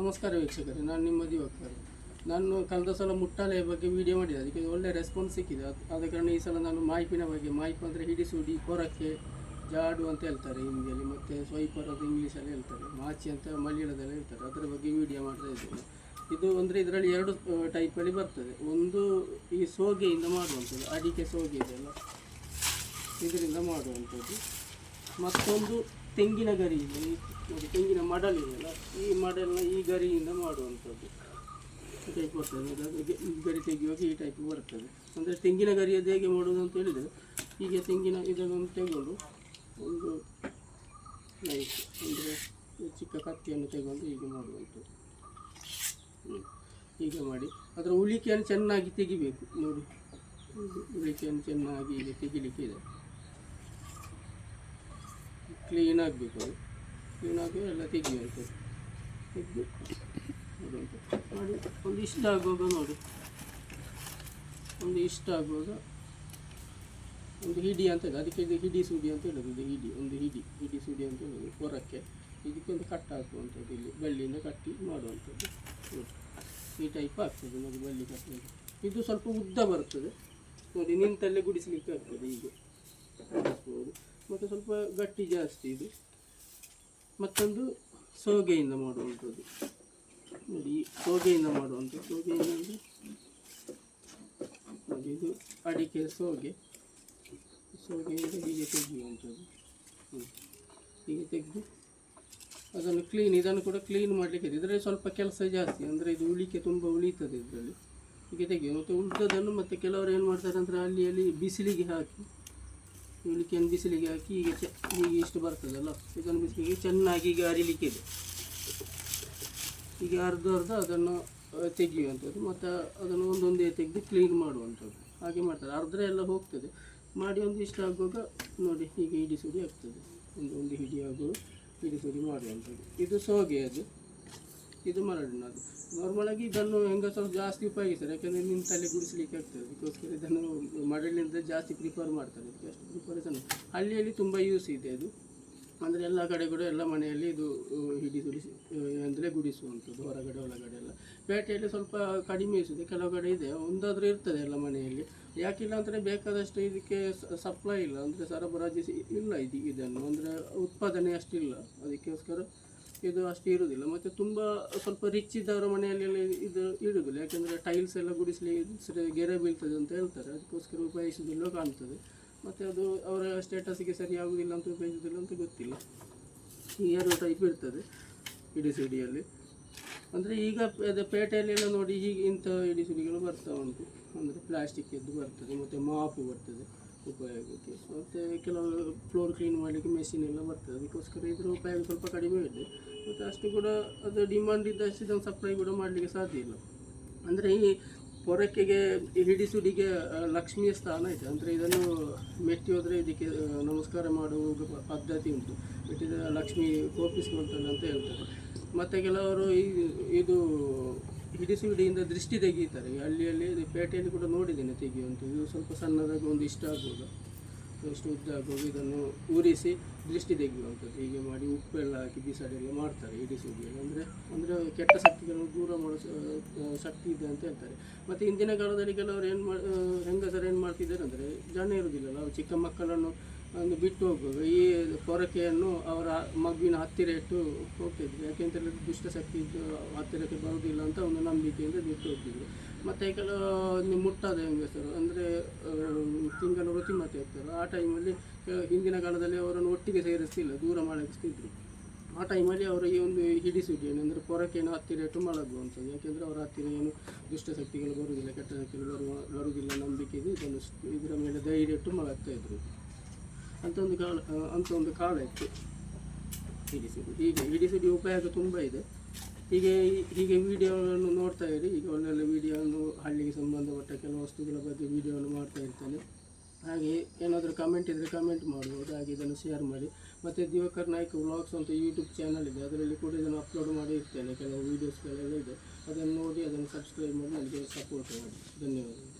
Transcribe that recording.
ನಮಸ್ಕಾರ ವೀಕ್ಷಕರೇ, ನಾನು ನಿಮ್ಮ ದಿವಾಕರ್ ನಾನು ಕಳೆದ ಸಲ ಮುಟ್ಟಾಲೆಯ ಬಗ್ಗೆ ವಿಡಿಯೋ ಮಾಡಿದೆ. ಅದಕ್ಕೆ ಒಳ್ಳೆ ರೆಸ್ಪಾನ್ಸ್ ಸಿಕ್ಕಿದೆ. ಆದ ಕಾರಣ ಈ ಸಲ ನಾನು ಮಾಹಿಪಿನ ಬಗ್ಗೆ ಮಾಯ್ಪು ಅಂದರೆ ಹಿಡಿಸುಡಿ ಕೊರಕ್ಕೆ ಜಾಡು ಅಂತ ಹೇಳ್ತಾರೆ ಹಿಂದಿಯಲ್ಲಿ, ಮತ್ತು ಸ್ವೈಪರ್ ಅದು ಇಂಗ್ಲೀಷಲ್ಲಿ ಹೇಳ್ತಾರೆ, ಮಾಚಿ ಅಂತ ಮಲಯಾಳದಲ್ಲಿ ಹೇಳ್ತಾರೆ. ಅದರ ಬಗ್ಗೆ ವಿಡಿಯೋ ಮಾಡ್ತಾ ಇದ್ದೇನೆ. ಇದು ಅಂದರೆ ಇದರಲ್ಲಿ ಎರಡು ಟೈಪಲ್ಲಿ ಬರ್ತದೆ. ಒಂದು ಈ ಸೋಗೆಯಿಂದ ಮಾಡುವಂಥದ್ದು, ಅಡಿಕೆ ಸೋಗೆ ಇದೆಲ್ಲ ಇದರಿಂದ ಮಾಡುವಂಥದ್ದು. ಮತ್ತೊಂದು ತೆಂಗಿನ ಗರಿ ಇದೆ. ನೋಡಿ ತೆಂಗಿನ ಮಡಲ್ ಇದೆಯಲ್ಲ ಈ ಮಡಲ್ನ ಈ ಗರಿಯಿಂದ ಮಾಡುವಂಥದ್ದು. ಟೈಪ್ ಬರ್ತದೆ. ಗರಿ ತೆಗೆಯುವಾಗ ಈ ಟೈಪ್ ಬರ್ತದೆ. ಅಂದರೆ ತೆಂಗಿನ ಗರಿಯದ್ದು ಹೇಗೆ ಮಾಡೋದು ಅಂತ ಹೇಳಿದರೆ, ಈಗ ತೆಂಗಿನ ಇದನ್ನು ತೆಗೊಂಡು ಒಂದು ನೈಫ್ ಅಂದರೆ ಚಿಕ್ಕ ಕತ್ತಿಯನ್ನು ತೆಗೊಂಡು ಹೀಗೆ ಮಾಡುವಂಥದ್ದು. ಹೀಗೆ ಮಾಡಿ. ಅದರ ಉಳಿಕೆಯನ್ನು ಚೆನ್ನಾಗಿ ತೆಗಿಬೇಕು. ನೋಡಿ ಉಳಿಕೆಯನ್ನು ಚೆನ್ನಾಗಿ ಹೀಗೆ ತೆಗಿಲಿಕ್ಕೆ ಇದೆ ಕ್ಲೀನ್ ಆಗಬೇಕು ಆಗಿ ಎಲ್ಲ ತೆಗಿಯುವಂಥದ್ದು ತೆಗೆದು ಮಾಡಿ ಒಂದು ಇಷ್ಟ ಆಗುವಾಗ ನೋಡಿ. ಒಂದು ಇಷ್ಟ ಆಗುವಾಗ ಒಂದು ಹಿಡಿ ಅಂತ ಹೇಳಿ, ಅದಕ್ಕೆ ಇದು ಹಿಡಿ ಸೂಡಿ ಅಂತ ಹೇಳೋದು, ಇದು ಹಿಡಿ, ಒಂದು ಹಿಡಿ ಹಿಡಿ ಸೂಡಿ ಅಂತ ಹೇಳೋದು, ಹೊರಕ್ಕೆ. ಇದಕ್ಕೊಂದು ಕಟ್ ಹಾಕುವಂಥದ್ದು ಇಲ್ಲಿ, ಬಳ್ಳಿಯಿಂದ ಕಟ್ಟಿ ಮಾಡುವಂಥದ್ದು. ನೋಡಿ, ಈ ಟೈಪ್ ಆಗ್ತದೆ, ನೋಡಿ, ಬಳ್ಳಿ ಕಟ್ಟೋದು ಇದು ಸ್ವಲ್ಪ ಉದ್ದ ಬರ್ತದೆ. ನೋಡಿ, ನಿಂತಲ್ಲೇ ಗುಡಿಸ್ಲಿಕ್ಕೆ ಆಗ್ತದೆ ಹೀಗೆ. ಮತ್ತು ಸ್ವಲ್ಪ ಗಟ್ಟಿ ಜಾಸ್ತಿ ಇದು. ಮತ್ತೊಂದು ಸೋಗೆಯಿಂದ ಮಾಡುವಂಥದ್ದು. ನೋಡಿ, ಸೋಗೆಯಿಂದ ಮಾಡುವಂಥದ್ದು. ಸೋಗೆಯಿಂದ ಅಂದರೆ ನೋಡಿ, ಇದು ಅಡಿಕೆ ಸೋಗೆ. ಸೋಗೆಯಿಂದ ಹೀಗೆ ತೆಗೆಯುವಂಥದ್ದು. ಹ್ಮ್. ಹೀಗೆ ತೆಗೆದು ಅದನ್ನು ಕ್ಲೀನ್ ಇದನ್ನು ಕೂಡ ಕ್ಲೀನ್ ಮಾಡಲಿಕ್ಕೆ ಇದೆ. ಇದರಲ್ಲಿ ಸ್ವಲ್ಪ ಕೆಲಸ ಜಾಸ್ತಿ, ಅಂದರೆ ಇದು ಉಳಿಕೆ ತುಂಬ ಉಳಿತದೆ ಇದರಲ್ಲಿ. ಹೀಗೆ ತೆಗೆಯುವ. ಮತ್ತು ಉಳಿದದನ್ನು ಮತ್ತು ಕೆಲವರು ಏನು ಮಾಡ್ತಾರೆ ಅಂದರೆ ಅಲ್ಲಿ ಅಲ್ಲಿ ಬಿಸಿಲಿಗೆ ಹಾಕಿ ಉಳಿಕೆಯನ್ನು ಬಿಸಿಲಿಗೆ ಹಾಕಿ ಈಗ ಚ ಹೀಗೆ ಇಷ್ಟು ಬರ್ತದಲ್ಲ ಇದನ್ನು ಬಿಸಿಲಿಗೆ ಚೆನ್ನಾಗಿ ಈಗ ಅರಿಲಿಕ್ಕೆ ಇದೆ. ಈಗ ಅರ್ಧ ಅರ್ಧ ಅದನ್ನು ತೆಗೆಯುವಂಥದ್ದು, ಮತ್ತು ಅದನ್ನು ಒಂದೊಂದೇ ತೆಗೆದು ಕ್ಲೀನ್ ಮಾಡುವಂಥದ್ದು. ಹಾಗೆ ಮಾಡ್ತಾರೆ. ಅರ್ಧ ಎಲ್ಲ ಹೋಗ್ತದೆ. ಮಾಡಿ ಒಂದು ಇಷ್ಟ ಆಗುವಾಗ ನೋಡಿ ಹೀಗೆ ಹಿಡಿ ಸುಡಿ ಆಗ್ತದೆ. ಒಂದು ಒಂದು ಹಿಡಿಯಾಗುವ ಹಿಡಿಸುಡಿ ಹಿಡಿ ಸುಡಿ ಮಾಡುವಂಥದ್ದು. ಇದು ಸೋಗೆ ಅದು. ಇದು ಮರಳಿನದು ನಾರ್ಮಲಾಗಿ ಇದನ್ನು ಹೆಂಗಸರು ಜಾಸ್ತಿ ಉಪಯೋಗಿಸ್ತಾರೆ. ಯಾಕಂದರೆ ತಲೆ ಗುಡಿಸ್ಲಿಕ್ಕೆ ಆಗ್ತದೆ. ಅದಕ್ಕೋಸ್ಕರ ಇದನ್ನು ಮರಳಿನಿಂದ ಜಾಸ್ತಿ ಪ್ರಿಫರ್ ಮಾಡ್ತಾರೆ. ಅದಕ್ಕೆ ಅಷ್ಟು ಪ್ರಿಫರೇಷನ್ ಹಳ್ಳಿಯಲ್ಲಿ ತುಂಬ ಯೂಸ್ ಇದೆ ಅದು. ಅಂದರೆ ಎಲ್ಲ ಕಡೆ ಕೂಡ ಎಲ್ಲ ಮನೆಯಲ್ಲಿ ಇದು ಹಿಡಿ ಗುಡಿಸಿ ಅಂದರೆ ಗುಡಿಸುವಂಥದ್ದು, ಹೊರಗಡೆ, ಒಳಗಡೆ ಎಲ್ಲ. ಪೇಟೆಯಲ್ಲಿ ಸ್ವಲ್ಪ ಕಡಿಮೆ ಇಸಿದೆ ಕೆಲವು ಕಡೆ ಇದೆ. ಒಂದಾದರೂ ಇರ್ತದೆ ಎಲ್ಲ ಮನೆಯಲ್ಲಿ. ಯಾಕಿಲ್ಲ ಅಂದರೆ ಬೇಕಾದಷ್ಟು ಇದಕ್ಕೆ ಸಪ್ಲೈ ಇಲ್ಲ. ಅಂದರೆ ಸರಬರಾಜು ಇಲ್ಲ ಇದು, ಇದನ್ನು. ಅಂದರೆ ಉತ್ಪಾದನೆ ಅಷ್ಟಿಲ್ಲ. ಅದಕ್ಕೋಸ್ಕರ ಇದು ಅಷ್ಟು ಇರುವುದಿಲ್ಲ ಮತ್ತು ತುಂಬ ಸ್ವಲ್ಪ ರಿಚ್ ಇದ್ದವರ ಮನೆಯಲ್ಲೆಲ್ಲ ಇದು ಇರುವುದಿಲ್ಲ ಯಾಕೆಂದರೆ ಟೈಲ್ಸ್ ಎಲ್ಲ ಗುಡಿಸಲಿ ಗೆರೆ ಬೀಳ್ತದೆ ಅಂತ ಹೇಳ್ತಾರೆ. ಅದಕ್ಕೋಸ್ಕರ ಉಪಯೋಗಿಸೋದಿಲ್ಲ ಕಾಣ್ತದೆ. ಮತ್ತು ಅದು ಅವರ ಸ್ಟೇಟಸ್ಗೆ ಸರಿ ಆಗುವುದಿಲ್ಲ ಅಂತ ಉಪಯೋಗಿಸೋದಿಲ್ಲ ಅಂತ ಗೊತ್ತಿಲ್ಲ. ಈ ಎರಡು ಟೈಪ್ ಇರ್ತದೆ ಇಡಿ ಸಿಡಿಯಲ್ಲಿ ಅಂದರೆ ಈಗ ಅದು ಪೇಟೆಯಲ್ಲೆಲ್ಲ ನೋಡಿ ಹೀಗೆ ಇಂಥ ಇಡಿ ಸಿಡಿಗಳು ಬರ್ತಾ ಉಂಟು. ಅಂದರೆ ಪ್ಲಾಸ್ಟಿಕ್ಕಿದ್ದು ಬರ್ತದೆ, ಮತ್ತು ಮಾಪು ಬರ್ತದೆ. ಉಪಯೋಗಕ್ಕೆ ಮತ್ತು ಕೆಲವು ಫ್ಲೋರ್ ಕ್ಲೀನ್ ಮಾಡಲಿಕ್ಕೆ ಮೆಷಿನ್ ಎಲ್ಲ ಬರ್ತದೆ. ಅದಕ್ಕೋಸ್ಕರ ಇದರ ಉಪಯೋಗ ಸ್ವಲ್ಪ ಕಡಿಮೆ ಇದೆ. ಮತ್ತು ಅಷ್ಟು ಕೂಡ ಅದು ಡಿಮಾಂಡ್ ಇದ್ದಷ್ಟು ಇದನ್ನು ಸಪ್ಲೈ ಕೂಡ ಮಾಡಲಿಕ್ಕೆ ಸಾಧ್ಯ ಇಲ್ಲ. ಅಂದರೆ ಈ ಪೊರಕೆಗೆ ಹಿಡಿ ಹಿಡಿಸುಡಿಗೆ ಲಕ್ಷ್ಮಿಯ ಸ್ಥಾನ ಇದೆ. ಅಂದರೆ ಇದನ್ನು ಮೆಟ್ಟಿ ಹೋದರೆ ಇದಕ್ಕೆ ನಮಸ್ಕಾರ ಮಾಡುವ ಪದ್ಧತಿ ಉಂಟು. ಮೆಟ್ಟಿದ ಲಕ್ಷ್ಮಿ ಕೋಪಿಸ್ಕೊಳ್ತಾಳೆ ಅಂತ ಹೇಳ್ತಾರೆ. ಮತ್ತು ಕೆಲವರು ಈ, ಇದು ಹಿಡಿಸುಡಿಯಿಂದ ದೃಷ್ಟಿ ತೆಗೀತಾರೆ. ಹಳ್ಳಿಯಲ್ಲಿ ಇದು ಪೇಟೆಯಲ್ಲಿ ಕೂಡ ನೋಡಿದ್ದೇನೆ ತೆಗೆಯುವಂಥ ಇದು ಸ್ವಲ್ಪ ಸಣ್ಣದಾಗಿ ಒಂದು ಇಷ್ಟ ಆಗ್ಬೋದು. ಎಷ್ಟು ಉದ್ದ ಆಗ್ಬೋದು. ಇದನ್ನು ಊರಿಸಿ ದೃಷ್ಟಿ ತೆಗೆಯುವಂಥದ್ದು. ಹೀಗೆ ಮಾಡಿ ಉಪ್ಪೆಲ್ಲ ಹಾಕಿ ಬಿಸಾಡಿ ಎಲ್ಲ ಮಾಡ್ತಾರೆ ಇಡೀ ಸುದ್ದಿಯಲ್ಲಿ ಅಂದರೆ ಅಂದರೆ ಕೆಟ್ಟ ಶಕ್ತಿಗಳನ್ನು ದೂರ ಮಾಡೋ ಶಕ್ತಿ ಇದೆ ಅಂತ ಹೇಳ್ತಾರೆ. ಮತ್ತು ಹಿಂದಿನ ಕಾಲದಲ್ಲಿ ಕೆಲವರು ಏನು ಮಾ ಹೆಂಗಸರು ಏನು ಮಾಡ್ತಿದ್ದಾರೆ ಅಂದರೆ ಜನ ಇರುವುದಿಲ್ಲ ನಾವು ಚಿಕ್ಕ ಮಕ್ಕಳನ್ನು ಒಂದು ಬಿಟ್ಟು ಹೋಗೋದು. ಈ ಪೊರಕೆಯನ್ನು ಅವರ ಮಗುವಿನ ಹತ್ತಿರ ಇಟ್ಟು ಹೋಗ್ತಿದ್ರು. ಯಾಕೆಂತೇಳಿ ದುಷ್ಟಶಕ್ತಿ ಹತ್ತಿರಕ್ಕೆ ಬರುವುದಿಲ್ಲ ಅಂತ ಒಂದು ನಂಬಿಕೆಯಿಂದ ಬಿಟ್ಟು ಹೋಗ್ತಿದ್ರು. ಮತ್ತು ಕೆಲವು ಮುಟ್ಟಾದ ಹೆಂಗಸರು, ಅಂದರೆ ತಿಂಗಳು ಋತುಮತಿ ಇರ್ತಾರೆ. ಆ ಟೈಮಲ್ಲಿ ಹಿಂದಿನ ಕಾಲದಲ್ಲಿ ಅವರನ್ನು ಒಟ್ಟಿಗೆ ಸೇರಿಸ್ತಿಲ್ಲ, ದೂರ ಮಾಡಿಸ್ತಿದ್ರು ಆ ಟೈಮಲ್ಲಿ ಅವರು ಈ ಒಂದು ಹಿಡಿಸುಡಿ ಏನಂದರೆ ಪೊರಕೆಯನ್ನು ಹತ್ತಿರ ಇಟ್ಟು ಮಲಗುವಂಥದ್ದು ಯಾಕೆಂದರೆ ಅವರ ಹತ್ತಿರ ಏನು ದುಷ್ಟಶಕ್ತಿಗಳು ಬರುವುದಿಲ್ಲ, ಕೆಟ್ಟ ಶಕ್ತಿಗಳು ಬರುವ, ಬರುವುದಿಲ್ಲ ನಂಬಿಕೆ ಇದೆ. ಇದನ್ನು ಇದರ ಮೇಲೆ ಧೈರ್ಯ ಇಟ್ಟು ಇದ್ರು. ಅಂತ ಒಂದು ಕಾಲ ಅಂತ ಒಂದು ಕಾಲ ಇತ್ತು. ಹಿಡಿಸುಡಿ ಹೀಗೆ ಹಿಡಿಸುಡಿ ಉಪಯೋಗ ತುಂಬ ಇದೆ. ಹೀಗೆ ಹೀಗೆ ವಿಡಿಯೋಗಳನ್ನು ನೋಡ್ತಾ ಇರಿ. ಈಗ ಒಳ್ಳೊಳ್ಳೆ ವಿಡಿಯೋವನ್ನು ಹಳ್ಳಿಗೆ ಸಂಬಂಧಪಟ್ಟ ಕೆಲವು ವಸ್ತುಗಳ ಬಗ್ಗೆ ವಿಡಿಯೋವನ್ನು ಮಾಡ್ತಾ ಇರ್ತೇನೆ. ಹಾಗೆ ಏನಾದರೂ ಕಮೆಂಟ್ ಇದ್ದರೆ ಕಮೆಂಟ್ ಮಾಡ್ಬೋದು. ಹಾಗೆ ಇದನ್ನು ಶೇರ್ ಮಾಡಿ. ಮತ್ತು ದಿವಕರ್ ನಾಯ್ಕ ವ್ಲಾಗ್ಸ್ ಅಂತ ಯೂಟ್ಯೂಬ್ ಚಾನಲ್ ಇದೆ. ಅದರಲ್ಲಿ ಕೂಡ ಇದನ್ನು ಅಪ್ಲೋಡ್ ಮಾಡಿ ಇರ್ತೇನೆ. ಕೆಲವು ವೀಡಿಯೋಸ್ಗಳೆಲ್ಲ ಇದೆ. ಅದನ್ನು ನೋಡಿ, ಅದನ್ನು ಸಬ್ಸ್ಕ್ರೈಬ್ ಮಾಡಿ, ನನಗೆ ಸಪೋರ್ಟ್ ಮಾಡಿ. ಧನ್ಯವಾದಗಳು.